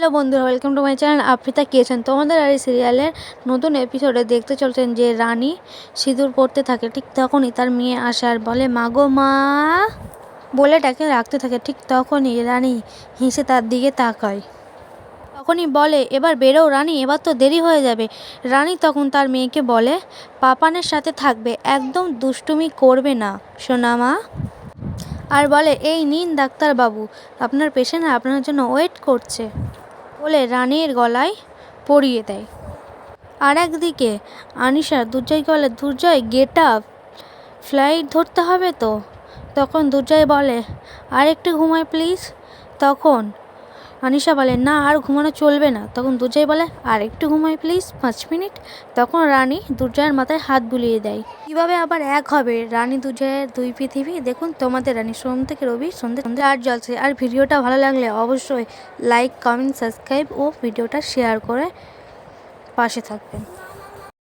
Hello বন্ধুরা welcome to my channel আফ্রিতা কিয়েছেন তোমাদের আর এই সিরিয়ালের নতুন এপিসোডে দেখতে চলছেন যে রানী সিঁদুর পড়তে থাকে, ঠিক তখনই তার মেয়ে আসে আর বলে, মাগো মা, বলে ডাকে, রাখতে থাকে, ঠিক তখনই রানী হেসে তার দিকে তাকায়। তখনই বলে, এবার বেরো রানী, এবার তো দেরি হয়ে যাবে। রানী তখন তার মেয়েকে বলে, পাপানের সাথে থাকবে, একদম দুষ্টুমি করবে না, সোনা মা। আর বলে, এই নিন ডাক্তারবাবু, আপনার পেশেন্ট আপনার জন্য ওয়েট করছে। বলে রানীর গলায় পরিয়ে দেয়। আর একদিকে আনিশা দুর্জয়কে বলে, দুর্জয় গেট আপ ফ্লাইট ধরতে হবে তো? তখন দুর্জয় বলে আর একটু ঘুমাই প্লিজ তখন আনিশা বলে, না, আর ঘুমানো চলবে না। তখন দুর্জয় বলে, আর একটু ঘুমাই প্লিজ, পাঁচ মিনিট। তখন রানী দুর্জয়ের মাথায় হাত বুলিয়ে দেয়। কীভাবে আবার এক হবে? রানী দুর্জয়ের দুই পৃথিবী, দেখুন তোমাদের রানী, সোম থেকে রবি, সন্ধ্যে সন্ধ্যে আর জলছে আর ভিডিওটা ভালো লাগলে অবশ্যই লাইক কমেন্ট সাবস্ক্রাইব ও ভিডিওটা শেয়ার করে পাশে থাকবেন।